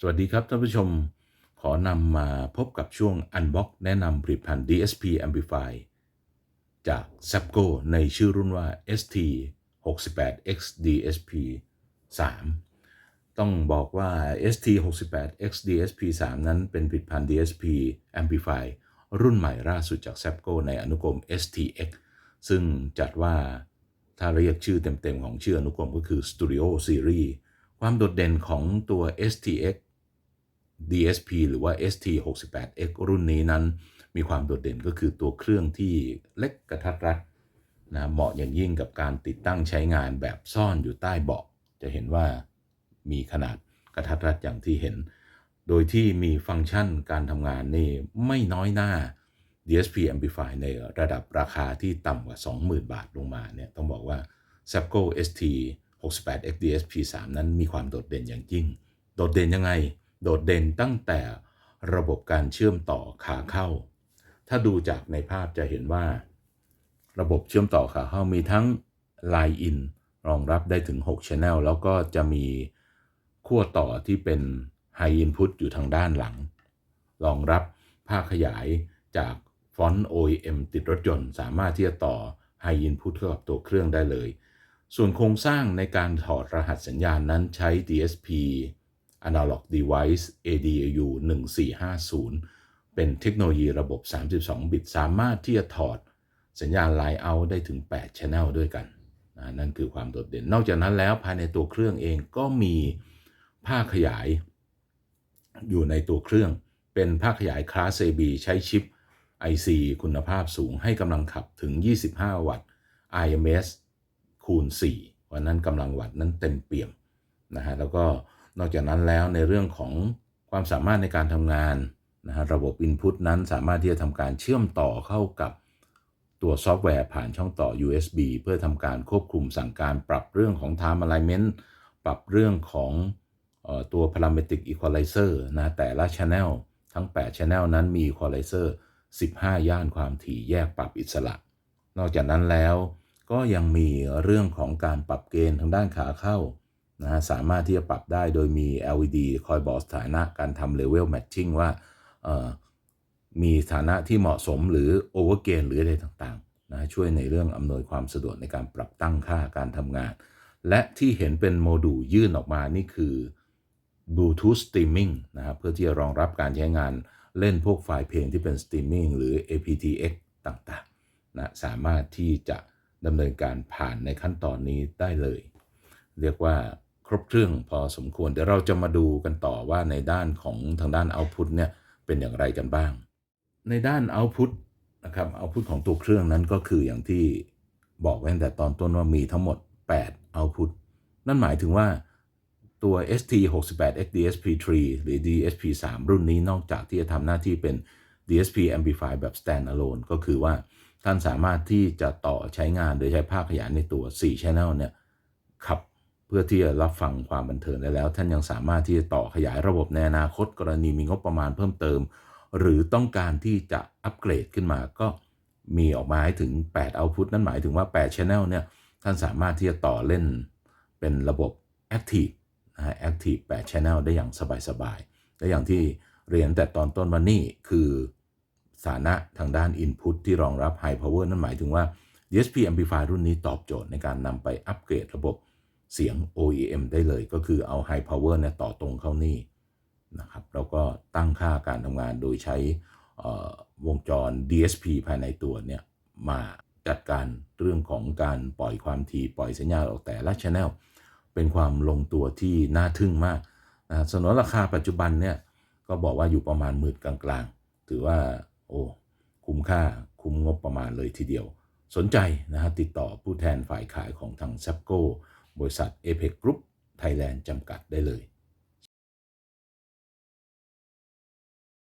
สวัสดีครับท่านผู้ชม ขอนำมาพบกับช่วง Unbox แนะนำผลิตภัณฑ์ DSP Amplify จาก s a p c o ในชื่อรุ่นว่า ST 68X DSP 3ต้องบอกว่า ST 68X DSP 3นั้นเป็นผลิตภัณฑ์ DSP Amplify รุ่นใหม่ล่าสุดจาก s a p c o ในอนุกรม STX ซึ่งจัดว่าถ้าเรียกชื่อเต็มๆ ของชื่ออนุกรมก็คือ Studio Series ความโดดเด่นของตัว STX DSP หรือว่า ST68X รุ่นนี้นั้น มีความโดดเด่นก็คือตัวเครื่องที่เล็กกระทัดรัดนะเหมาะอย่างยิ่งกับการติดตั้งใช้งานแบบซ่อนอยู่ใต้เบาะ จะเห็นว่ามีขนาดกระทัดรัดอย่างที่เห็น โดยที่มีฟังก์ชันการทำงานนี่ไม่น้อยหน้า DSP Amplify ในระดับราคาที่ต่ำกว่า 20,000 บาทลงมาเนี่ยต้องบอกว่า s a p c o ST 68X DSP 3นั้นมีความโดดเด่นอย่างยิ่ง โดดเด่นยังไง โดดเด่นตั้งแต่ระบบการเชื่อมต่อขาเข้า ถ้าดูจากในภาพจะเห็นว่า ระบบเชื่อมต่อขาเข้ามีทั้ง Line In รองรับได้ถึง 6 Channel แล้วก็จะมีขั้วต่อที่เป็น High Input อยู่ทางด้านหลัง รองรับภาคขยายจากฟอนต์ OEM ติดรถยนต์สามารถที่จะต่อ High Input เข้ากับตัวเครื่องได้เลย ส่วนโครงสร้างในการถอดรหัสสัญญาณนั้นใช้ DSP Analog Device ADAU 1450 เป็นเทคโนโลยีระบบ 32 บิต สามารถที่จะถอดสัญญาณ Line Out ได้ถึง 8 Channel ด้วยกันนั่นคือความโดดเด่น นอกจากนั้นแล้วภายในตัวเครื่องเองก็มีภาขยาย อยู่ในตัวเครื่อง เป็นภาขยาย Class AB ใช้ชิป IC คุณภาพสูงให้กำลังขับถึง 25 วัตต์ IMS คูณ4วันนั้นกำลังวัตต์นั้นเต็มเปี่ยมนะฮะแล้วก็ นอกจากนั้นแล้วในเรื่องของความสามารถในการทำงานนะฮะระบบ Input นั้นสามารถที่จะทำการเชื่อมต่อเข้ากับตัวซอฟต์แวร์ผ่านช่องต่อ USB เพื่อทำการควบคุมสั่งการปรับเรื่องของ Time Alignment ปรับเรื่องของออตัว Parametric Equalizer นะแต่ละ Channel ทั้ง 8 Channel นั้นมี Equalizer 15 ย่านความถี่แยกปรับอิสระ นอกจากนั้นแล้วก็ยังมีเรื่องของการปรับเกณฑ์ทางด้านขาเข้า นะสามารถที่จะปรับได้โดยมี LED คอยบอกสถานะการทำ Level Matching ว่ามีสถานะที่เหมาะสมหรือ Overgain หรืออะไรต่างๆนะช่วยในเรื่องอำนวยความสะดวกในการปรับตั้งค่าการทำงาน และที่เห็นเป็นโมดูลยื่นออกมานี่คือ Bluetooth Streaming นะครับเพื่อที่จะรองรับการใช้งานเล่นพวกไฟล์เพลงที่เป็น Streaming หรือ aptX ต่างๆนะสามารถที่จะดำเนินการผ่านในขั้นตอนนี้ได้เลย เรียกว่า ครบเครื่องพอสมควร เดี๋ยวเราจะมาดูกันต่อว่าในด้านของทางด้าน Output เนี่ยเป็นอย่างไรกันบ้าง ในด้าน Output นะครับ Output ของตัวเครื่องนั้นก็คืออย่างที่บอกไว้ตั้งแต่ตอนต้นว่ามีทั้งหมด8 Output นั่นหมายถึงว่าตัว ST 68 X DSP 3 หรือ DSP 3 รุ่นนี้นอกจากที่จะทำหน้าที่เป็น DSP Amplify แบบ Standalone ก็คือว่าท่านสามารถที่จะต่อใช้งานโดยใช้ภาคขยายในตัว 4 Channel เนี่ยขับ เพื่อที่จะรับฟังความบันเทิงได้แล้ว ท่านยังสามารถที่จะต่อขยายระบบในอนาคตกรณีมีงบประมาณเพิ่มเติม หรือต้องการที่จะอัปเกรดขึ้นมาก็มีออกมาให้ถึง 8 output นั่นหมายถึงว่า 8 channel เนี่ยท่านสามารถที่จะต่อเล่นเป็นระบบ active นะฮะ active 8 channel ได้อย่างสบายๆและอย่างที่เรียนแต่ตอนต้นวันนี้คือสานะทางด้าน Input ที่รองรับ High Power นั่นหมายถึงว่า DSP Amplify รุ่นนี้ตอบโจทย์ในการนำไปอัปเกรดระบบ เสียง OEM ได้เลยก็คือเอา High Power เนี่ยต่อตรงเข้านี่นะครับแล้วก็ตั้งค่าการทำงานโดยใช้วงจร DSP ภายในตัวเนี่ยมาจัดการเรื่องของการปล่อยความถี่ปล่อยสัญญาณออกแต่ละ Channel เป็นความลงตัวที่น่าทึ่งมากนะสนนราคาปัจจุบันเนี่ยก็บอกว่าอยู่ประมาณหมื่นกลางๆ ถือว่าโอ้คุ้มค่าคุ้มงบประมาณเลยทีเดียว สนใจนะฮะติดต่อผู้แทนฝ่ายขายของทาง s a p c o บริษัท APEC Group Thailand จำกัดได้เลย